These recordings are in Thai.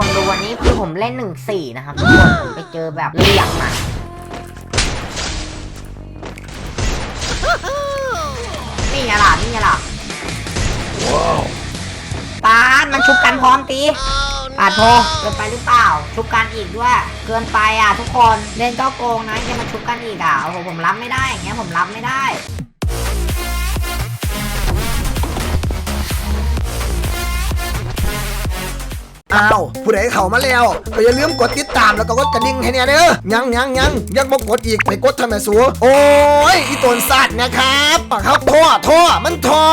คนดูวันนี้คือผมเล่นหนึ่งสี่นะครับทุกคนผมไปเจอแบบเหลี่ยมมานี่ไงล่ะนี่ไงล่ะปานมันชุบกันพร้อมตีปาดโทเกินไปหรือเปล่า ชุบกันอีกด้วย เกินไปอะทุกคนเล่นก็โกงนะยังมาชุบกันอีกอะโอ้โหผมรับไม่ได้อย่างเงี้ยผมรับไม่ได้ อ้าว ผู้ใดเข้ามาแล้วก็อย่าลืมกดติดตามแล้วก็กดกระดิ่งให้เนี่ยเด้อยังยังยังยังบ่กดอีกไปกดทำไมสูโอ้ยอีตนสัตว์นะครับปากครับท่อท่อมันท่อ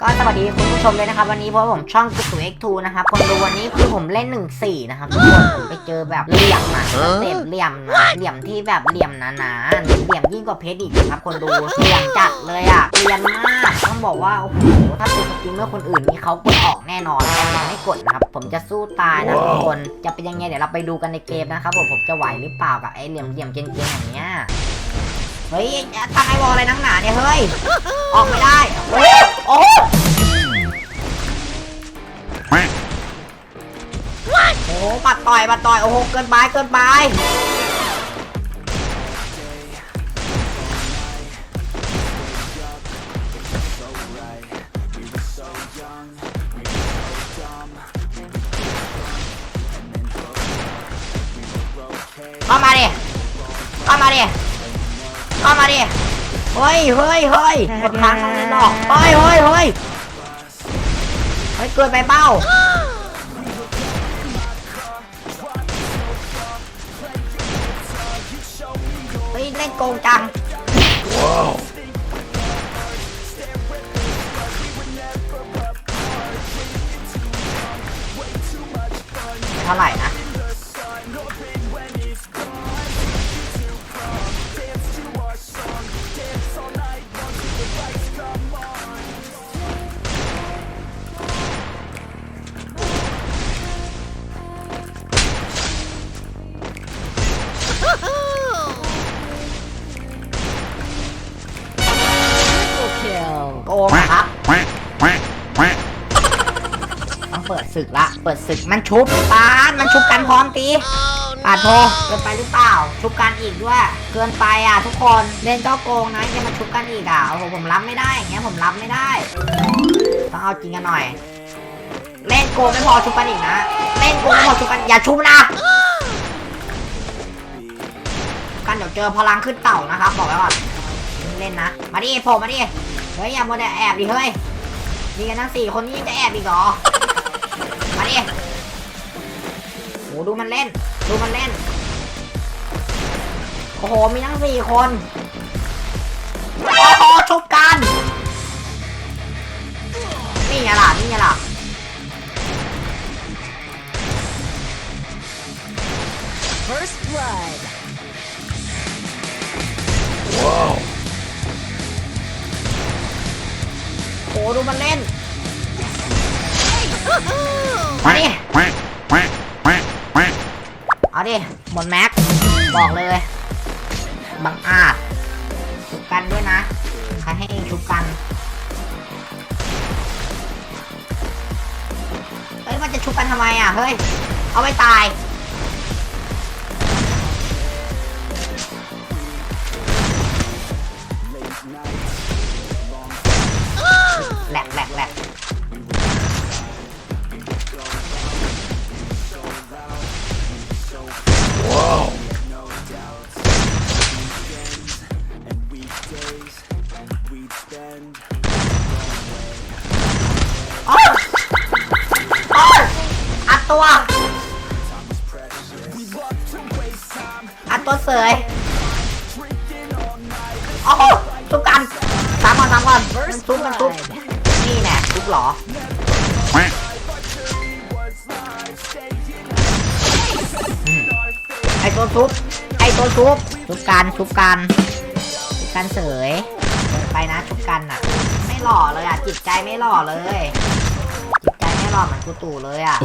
ก็สวัสดีคุณผู้ชมเลยนะครับ วันนี้เพราะผมช่องกุตู X2 นะครับคนดูวันนี้คือผมเล่น1 4นะครับทุกคนผมไปเจอแบบเหลี่ยมอะเต็ปเหลี่ยมนะเหลี่ยมที่แบบเหลี่ยมหนาๆเหลี่ยมยิ่งกว่าเพชรอีกนะครับ คนดูเหลี่ยมจัดเลยอะเรียนมากต้องบอกว่าโอ้โหถ้าเป็นสตรีมเมอร์คนอื่นนี่เขากดออก น่นอนแต่ผมไม่กดนะครับ ผมจะสู้ตายนะทุกคนจะเป็นยังไงเดี๋ยวเราไปดูกันในเกมนะครับผมผมจะไหวหรือเปล่ากับไอ้เหลี่ยมเหลี่ยมๆเกรียนๆอย่างเงี้ยเฮ้ยตั้งไอ้วอลอะไรนักหนาเนี่ยเฮ้ยออกไม่ได้โอ้โอ้โอ้โหปัดต่อยปัดต่อยโอ้โหเกินไปเกินไป ฮ้ยเฮ้ยเฮ้ยกดค้างตรงนี้หรอกเฮ้ยเฮ้ยเฮ้ยเฮ้ยเกินไปเป้าเฮ้ยเล่นโกงจังเท่าไหร่นะ เปิดศึกละ เปิดศึกมันชุบปานมันชุบกันพร้อมตีปาดโทเกินไปหรือเปล่า ชุบกันอีกด้วย เกินไปอะ ทุกคนเล่นก็โกงนะยังมาชุบกันอีกอะโอ้โหผมรับไม่ได้อย่างเงี้ยผมรับไม่ได้ ต้องเอาจริงกันหน่อย เล่นโกงไม่พอชุบกันอีกนะเล่นโกงไม่พอชุบกันอย่าชุบนะกันเดี๋ยวเจอพลังขึ้นเต่านะครับบอกไว้ก่อนเล่นนะมาดิโผล่มาดิเฮ้ยอย่ามัวแต่แอบดิเฮ้ยมีกันทั้งสี่คนนี้จะแอบอีกเหรอ โหดูมันเล่น ดูมันเล่น โอ้โห มีทั้งสี่คน โอ้โหชุบกัน นี่ไงล่ะ นี่ไงล่ะ First blood. โหดูมันเล่น มาดิเอาดิหมดแม็ก บอกเลย บังอาจชุบกันด้วยนะ ใครให้เองชุบกัน เฮ้ย มันจะชุบกันทำไมอะ เฮ้ย เอาไปตาย ไอตัวซุบไอตัวซุบซุบกันซุบกันซุบกันเสยไปนะซุบกันอะ ไม่หล่อเลยอะจิตใจไม่หล่อเลย จิตใจไม่หล่อเหมือนกูตู่เลยอะ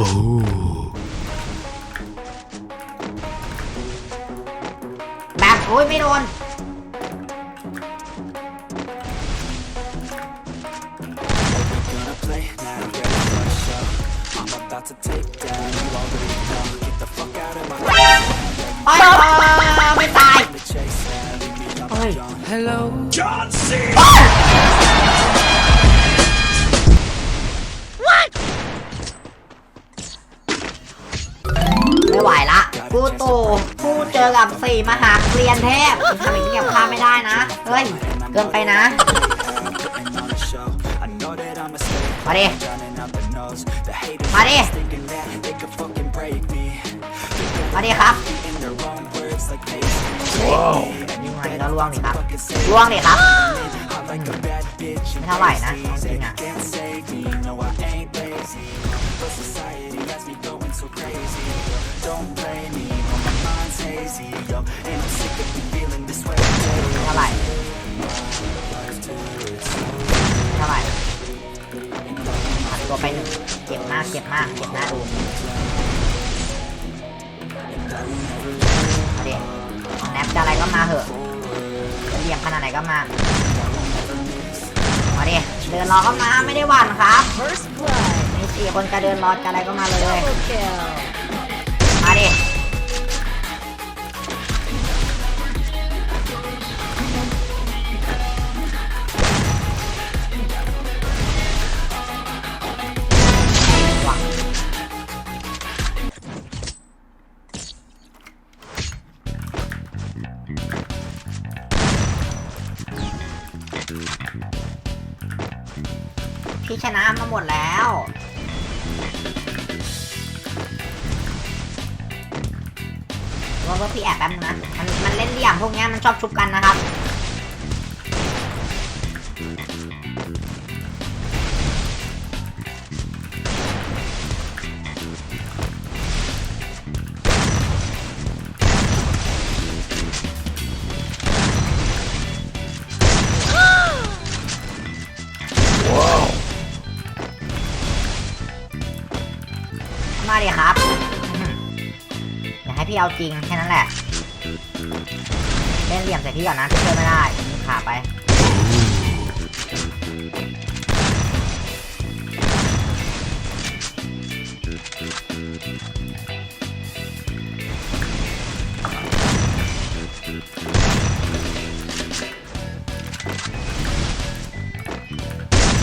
แบบโอ้ยไม่โดน ไปไม่ตายเฮ้ยฮัลโหลไม่ไหวละ กูตู่ กูเจอกับสี่มหาเกลียนเทพทำอย่างนี้กับข้าไม่ได้นะ เฮ้ย เกินไปนะมาดิ มาดิ มาดิครับ ยิงมาดิแล้วล่วงดิครับล่วงดิครับ ไม่เท่าไหร่นะจริงอะเท่าไหร่เท่าไหร่อัดตัวไปหนึ่งเจ็บมากเจ็บมากเจ็บหน้าดูมา ดิแนบจะอะไรก็มาเหอะจะเหลี่ยมขนาดไหนก็มามาดิเดินรอก็มาไม่ได้หวั่นครับ First blood. มีสี่คนจะเดินรอจะอะไรก็มาเลย Double kill. มาดิ พี่ชนะมาหมดแล้ว ว่าว่าพี่แอบแป๊บนึงนะ มันมันเล่นเหลี่ยมพวกเนี้ยมันชอบชุบกันนะครับ อย่าให้พี่เอาจริงแค่นั้นแหละ เล่นเหลี่ยมใส่พี่ก่อนนะพี่ช่วยไม่ได้ขาไป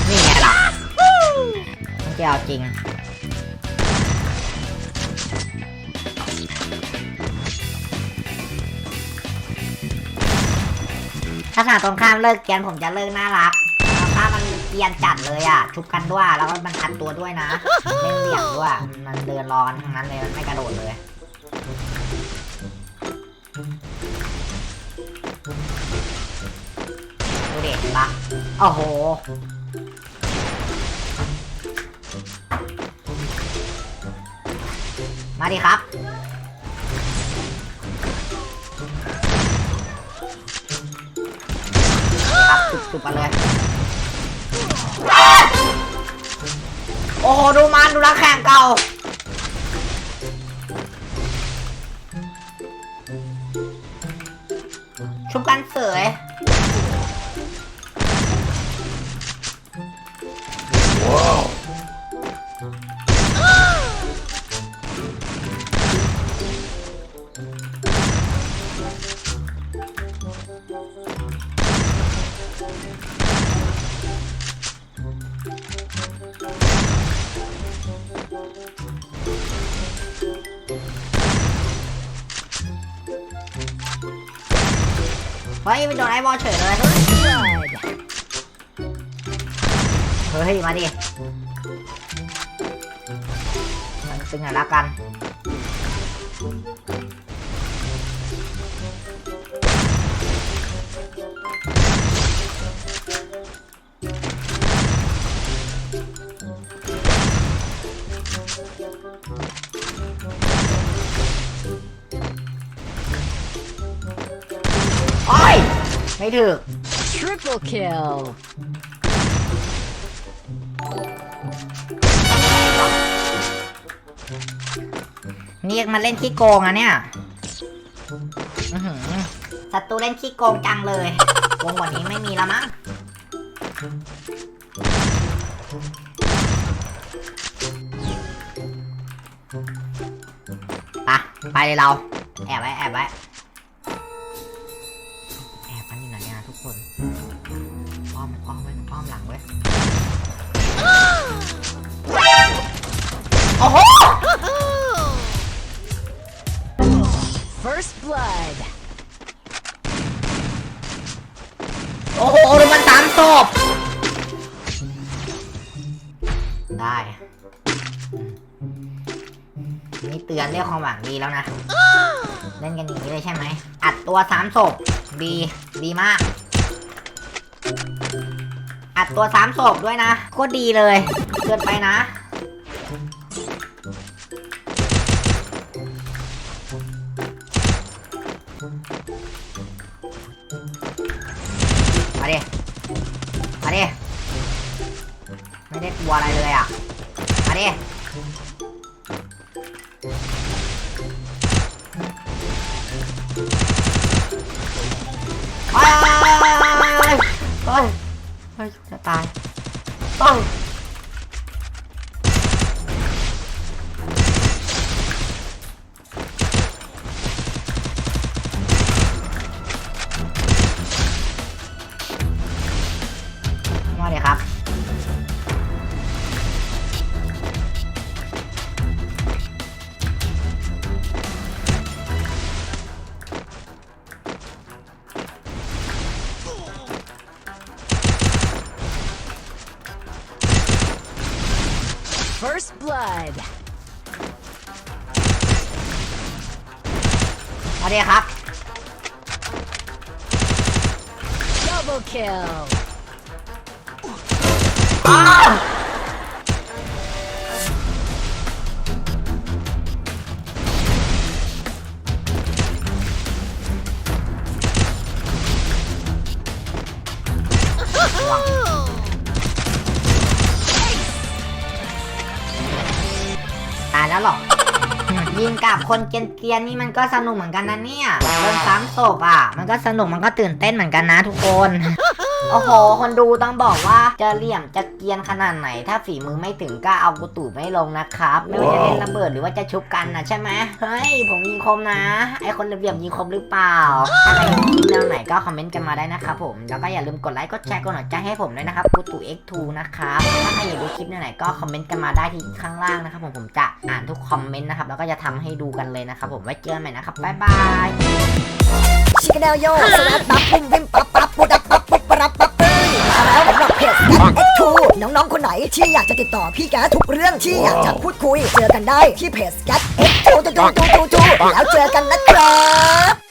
นี่ไงล่ะมันจะเอาจริง ถ้าฝั่งตรงข้ามเลิกเกรียนผมจะเลิกน่ารักถ้ามันเกรียนจัดเลยอะชุบกันด้วยแล้วก็มันคันตัวด้วยนะเล่นเหลี่ยมด้วยมันเดินรอนทั้งนั้นเลยมันไม่กระโดดเลยดูเด็กปะโอ้โหมาดิครับ ครับจุบๆมาเลยโอ้โหดูมันดูนักแข่งเก่าชุบกันเสย เฮ้ยมันโดนไอ้บอลเฉยเลย เฮ้ย มาดิ มันตึงหน่อยละกัน ไม่ถึก Triple kill. นี่มันเล่นขี้โกงอะเนี่ยอื้อหือศัตรูเล่นขี้โกงจังเลยโกงกว่านี้ไม่มีแล้วมั้ง ไป ไปเลยเรา แอบไว้ แอบไว้ blood. โอ้โหโดนมันสามศพได้ นี่เตือนเรื่องความหวังดีแล้วนะ เล่นกันอย่างนี้เลยใช่ไหม อัดตัวสามศพดีดีมาก อัดตัวสามศพด้วยนะโคตรดีเลย เกินไปนะ ไปไปไปไปจะตายเอ้ย kill. ตายแล้วหรอ ยิงกับคนเกรียนๆนี่มันก็สนุกเหมือนกันนะเนี่ยโดนซ้ำศพอะ มันก็สนุกมันก็ตื่นเต้นเหมือนกันนะทุกคน โอ้โห คนดูต้องบอกว่าจะเหลี่ยมจะเกรียนขนาดไหน ถ้าฝีมือไม่ถึงก็เอากูตู่ไม่ลงนะครับ ไม่ว่าจะเล่นระเบิดหรือว่าจะชุบกันนะใช่ไหมเฮ้ย ผมยิงคมนะ ไอคนเหลี่ยมยิงคมหรือเปล่า ถ้าใครอยากคิดแนวไหนก็คอมเมนต์กันมาได้นะครับผม แล้วก็อย่าลืมกดไลค์ กดแชร์ กดหัวใจให้ผมด้วยนะครับกูตู่ X2 นะครับ ถ้าใครอยากดูคลิปแนวไหนก็คอมเมนต์กันมาได้ที่ข้างล่างนะครับผม ผมจะอ่านทุกคอมเมนต์นะครับ แล้วก็จะทำให้ดูกันเลยนะครับผม ไว้เจอกันใหม่นะครับบ๊ายบายชิคกี้พายโยสวัสดีปั๊บปุ้มวิมปั๊บปั๊บปุ๊ดับปั๊บ น้องๆ คนไหน ที่อยากจะติดต่อพี่แกทุกเรื่องที่อยากจะพูดคุย เจอกันได้ที่เพจแก X2 ทูทูทูทูทูแล้วเจอกันนะครับ